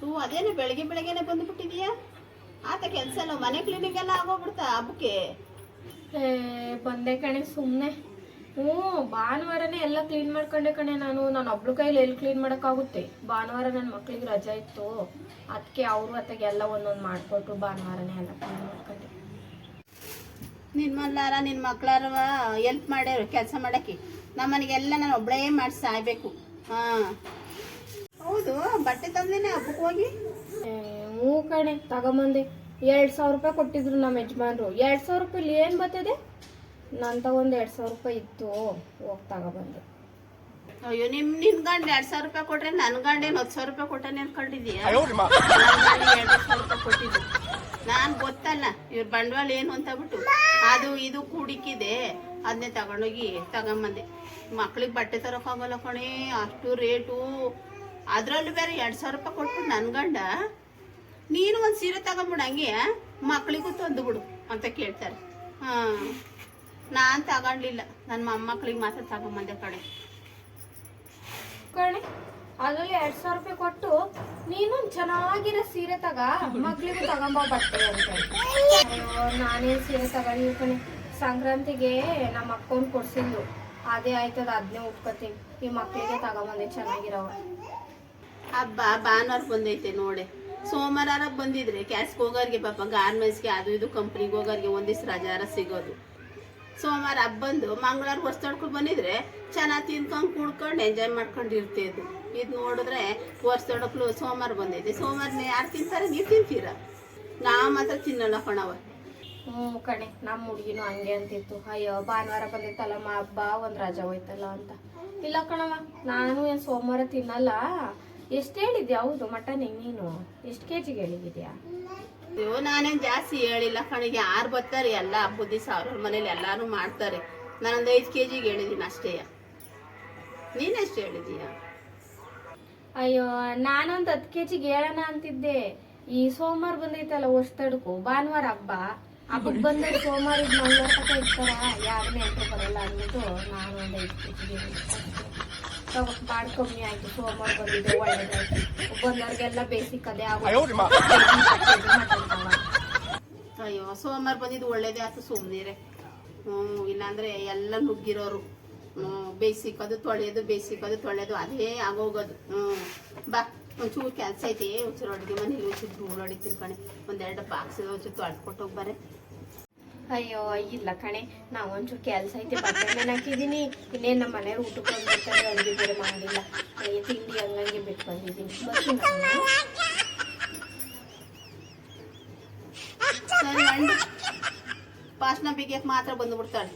ಹ್ಞೂ ಅದೇನೆ ಬೆಳಗ್ಗೆ ಬೆಳಗ್ಗೆನೆ ಬಂದುಬಿಟ್ಟಿದೀಯಾ? ಆತ ಕೆಲಸ ಎಲ್ಲ ಮನೆ ಕ್ಲೀನಿಂಗ್ ಎಲ್ಲ ಆಗೋಗ್ಬಿಡ್ತಾ ಹಬ್ಬಕ್ಕೆ? ಏ, ಬಂದೆ ಕಣೆ ಸುಮ್ಮನೆ ಹ್ಞೂ ಭಾನುವಾರನೇ ಎಲ್ಲ ಕ್ಲೀನ್ ಮಾಡ್ಕೊಂಡೆ ಕಣೆ ನಾನು. ನಾನು ಒಬ್ಳು ಕೈಲಿ ಎಲ್ಲಿ ಕ್ಲೀನ್ ಮಾಡೋಕ್ಕಾಗುತ್ತೆ? ಭಾನುವಾರ ನನ್ನ ಮಕ್ಳಿಗೆ ರಜಾ ಇತ್ತು. ಅದಕ್ಕೆ ಅವರು ಅತ್ತಗೆ ಎಲ್ಲ ಒಂದೊಂದು ಮಾಡಿಕೊಟ್ರು ಭಾನುವಾರನೇ ಎಲ್ಲ ಕ್ಲೀನ್ ಮಾಡ್ಕೊಂಡೆ. ನಿನ್ನ ಮಲ್ಲಾರ ನಿನ್ನ ಮಕ್ಳಾರ ಎಲ್ಪ್ ಮಾಡ್ಯಾರ ಕೆಲಸ ಮಾಡಕ್ಕೆ. ನಮ್ಮನೆಗೆಲ್ಲ ನಾನು ಒಬ್ಳೇ ಮಾಡಿ ಸಾಯ್ಬೇಕು. ಹಾಂ. ಬಟ್ಟೆ ತಂದೇನೆ ಹಬ್ಬಕ್ಕೆ ಹೋಗಿ? ಏ, ಹ್ಞೂ ಕಣೆ ತಗೊಂಬಂದೆ. ಎರಡು ಸಾವಿರ ರೂಪಾಯಿ ಕೊಟ್ಟಿದ್ರು ನಮ್ಮ ಯಜಮಾನ್ರು. ಎರಡು ಸಾವಿರ ರೂಪಾಯಿ ಏನು ಬರ್ತದೆ? ನನ್ನ ತಗೊಂಡು ಎರಡು ಸಾವಿರ ರೂಪಾಯಿ ಇತ್ತು. ಹೋಗಿ ತಗೊಬಂದೆ. ಅಯ್ಯೋ ನಿಮ್ ನಿನ್ ಗಂಡ ಎರಡ್ ಸಾವಿರ ರೂಪಾಯಿ ಕೊಟ್ರೆ ನನ್ ಗಂಡ ಏನ್ ಹತ್ತು ಸಾವಿರ ರೂಪಾಯಿ ಕೊಟ್ಟಾನೆ ಅನ್ಕೊಂಡಿದೀಯ ಎರಡ್ ಸಾವಿರ ರೂಪಾಯಿ ಕೊಟ್ಟಿದ್ದು. ನಾನ್ ಗೊತ್ತಲ್ಲ ಇವ್ರ ಬಂಡವಾಳ ಏನು ಅಂತ ಬಿಟ್ಟು. ಅದು ಇದು ಕೂಡಿಕ್ಕಿದೆ. ಅದನ್ನೇ ತಗೊಂಡೋಗಿ ತಗೊಂಬಂದೆ. ಮಕ್ಳಿಗೆ ಬಟ್ಟೆ ತರೋಕ್ಕಾಗಲ್ಲ ಕಣೆ ಅಷ್ಟು ರೇಟು. ಅದ್ರಲ್ಲೂ ಬೇರೆ ಎರಡ್ ಸಾವಿರ ರೂಪಾಯಿ ಕೊಟ್ಟು ನನ್ನ ಗಂಡ. ನೀನು ಒಂದು ಸೀರೆ ತಗೊಂಬಿಡು ಹಂಗೆ, ಮಕ್ಳಿಗೂ ತಂದು ಬಿಡು ಅಂತ ಕೇಳ್ತಾರೆ. ಹಾಂ, ನಾನು ತಗೊಂಡಿಲ್ಲ. ನನ್ನ ಮೊಮ್ಮಕ್ಳಿಗೆ ಮಾತ್ರ ತಗೊಂಬಂದೆ ಕಡೆ ಕಣೆ, ಅದರಲ್ಲಿ ಎರಡ್ ಸಾವಿರ ರೂಪಾಯಿ ಕೊಟ್ಟು ನೀನು ಚೆನ್ನಾಗಿರೋ ಸೀರೆ ತಗ, ಮಕ್ಳಿಗೂ ತಗೊಂಬ ಬಟ್ಟೆ ಅಂತ ನಾನೇ ಸೀರೆ ತಗೊಂಡಿವಿ ಕಣೆ. ಸಂಕ್ರಾಂತಿಗೆ ನಮ್ಮ ಅಕ್ಕವ್ನು ಕೊಡ್ಸಿದ್ಲು. ಅದೇ ಆಯ್ತದ ಅದನ್ನೇ ಉಟ್ಕೋತೀನಿ. ಈ ಮಕ್ಳಿಗೆ ತಗೊಂಬಂದೆ ಚೆನ್ನಾಗಿರವ. ಹಬ್ಬ ಭಾನುವಾರ ಬಂದೈತೆ ನೋಡಿ. ಸೋಮವಾರ ಬಂದಿದ್ರೆ ಕ್ಯಾಸ್ಗೆ ಹೋಗೋರಿಗೆ ಪಾಪ ಗಾರ್ಮೆಂಟ್ಸ್ಗೆ ಅದು ಇದು ಕಂಪ್ನಿಗೆ ಹೋಗೋರಿಗೆ ಒಂದಿಸ್ ರಜಾರ ಸಿಗೋದು. ಸೋಮವಾರ ಹಬ್ಬ ಬಂದು ಮಂಗಳವಾರ ಹೊಸ ತೊಡ್ಕೊಂಡು ಬಂದಿದ್ರೆ ಚೆನ್ನಾಗಿ ತಿನ್ಕೊಂಡು ಕುಡ್ಕೊಂಡು ಎಂಜಾಯ್ ಮಾಡ್ಕೊಂಡು ಇರ್ತಿದ್ದು. ಇದು ನೋಡಿದ್ರೆ ಹೊಸ ತೊಡಕ್ಲು ಸೋಮವಾರ ಬಂದೈತೆ. ಸೋಮವಾರ ಯಾರು ತಿಂತಾರೆ? ನೀವು ತಿಂತೀರಾ? ನಾವು ಮಾತ್ರ ತಿನ್ನಲ್ಲ ಕಣವ ಹ್ಞೂ ಕಣೆ ನಮ್ಮ ಹುಡುಗಿನೂ ಹಂಗೆ ಅಂತಿತ್ತು. ಅಯ್ಯೋ, ಭಾನುವಾರ ಬಂದಿತ್ತಲ್ಲಮ್ಮ ಹಬ್ಬ, ಒಂದು ರಜಾ ಹೋಯ್ತಲ್ಲ ಅಂತ. ಇಲ್ಲ ಕಣವ ನಾನು ಏನು ಸೋಮವಾರ ತಿನ್ನಲ್ಲ. ಎಷ್ಟು ಹೇಳಿದ್ಯಾ? ಹೌದು ಮಟನ್ ನೀನು ಎಷ್ಟು ಕೆ ಜಿಗೆ ಹೇಳಿದ್ಯಾ? ಅಯ್ಯೋ ನಾನೇನು ಜಾಸ್ತಿ ಹೇಳಿಲ್ಲ ಕಣಿಗೆ ಯಾರು ಬರ್ತಾರೆ? ಎಲ್ಲ ಹಬ್ಬದ ದಿವಸ ಅವ್ರ ಮನೇಲಿ ಎಲ್ಲರೂ ಮಾಡ್ತಾರೆ. ನಾನೊಂದು ಐದು ಕೆ ಜಿಗೆ ಹೇಳಿದ್ದೀನಿ ಅಷ್ಟೇ ನೀನೆಷ್ಟು ಹೇಳಿದೀಯಾ? ಅಯ್ಯೋ ನಾನೊಂದು ಹತ್ತು ಕೆ ಜಿಗೆ ಹೇಳೋಣ ಅಂತಿದ್ದೆ. ಈ ಸೋಮವಾರ ಬಂದೈತಲ್ಲ ಹೊಸ್ತಡ್ಕು ಭಾನುವಾರ ಹಬ್ಬ. ಹಬ್ಬಕ್ಕೆ ಬಂದ ಸೋಮವಾರ ಇದು ಮಂಗಳವಾರ ತನಕ ಇರ್ತಾರ? ಯಾರು ನೆಂಟರು ಬರಲ್ಲ ಅಂದ್ಬಿಟ್ಟು ನಾನು ಒಂದು ಐದು ಕೆ ಜಿಗೆ ಕಮ್ಮಿ ಸೋಮವಾರ ಬೇಸಿಕ್ ಅದೇ. ಅಯ್ಯೋ, ಸೋಮವಾರ ಬಂದಿದ್ದು ಒಳ್ಳೇದೇ ಆಯ್ತು ಸುಮ್ಮನಿರೆ ಹ್ಞೂ, ಇಲ್ಲಾಂದ್ರೆ ಎಲ್ಲ ನುಗ್ಗಿರೋರು. ಹ್ಞೂ ಬೇಯಿಸಿಕೋದು ತೊಳೆಯೋದು ಬೇಯಿಸಿಕೋದು ತೊಳೆಯೋದು, ಅದೇ ಆಗೋಗೋದು. ಹ್ಞೂ, ಬಾ, ಒಂಚೂರು ಕೆಲಸ ಐತಿ, ಒಂಚೂರು ಅಡುಗೆ ಮನೇಲಿ, ಒಂಚೂರು ಧೂಳು ಹೊಡಿತೀನಿ ಕಣೆ ಒಂದೆರಡು ಬಾಕ್ಸ್ ಒಂಚೂರು ತೊಳೆದು ಕೊಟ್ಟು ಹೋಗಿ ಬರೇ ಅಯ್ಯೋ ಇಲ್ಲ ಕಣೆ. ನಾವು ಒಂಚೂರು ಕೆಲಸ ಐತೆ, ಬಟ್ಟೆ ಹಾಕಿದ್ದೀನಿ ಇನ್ನೇನು ನಮ್ಮ ಮನೆಯವ್ರು ಊಟಕ್ಕೆ ಬಂದಿರ್ತಾರೆ ಅಡುಗೆ ಬೇರೆ ಮಾಡಿಲ್ಲ. ತಿಂಡಿ ಹಂಗಂಗೆ ಬಿಟ್ಟು ಬಂದಿದ್ದೀನಿ ಬರ್ತೀನಿ ಪಾಸ್ನ ಬಿಗಿಯಕ್ಕೆ ಮಾತ್ರ ಬಂದು ಬಿಡ್ತಾಳೆ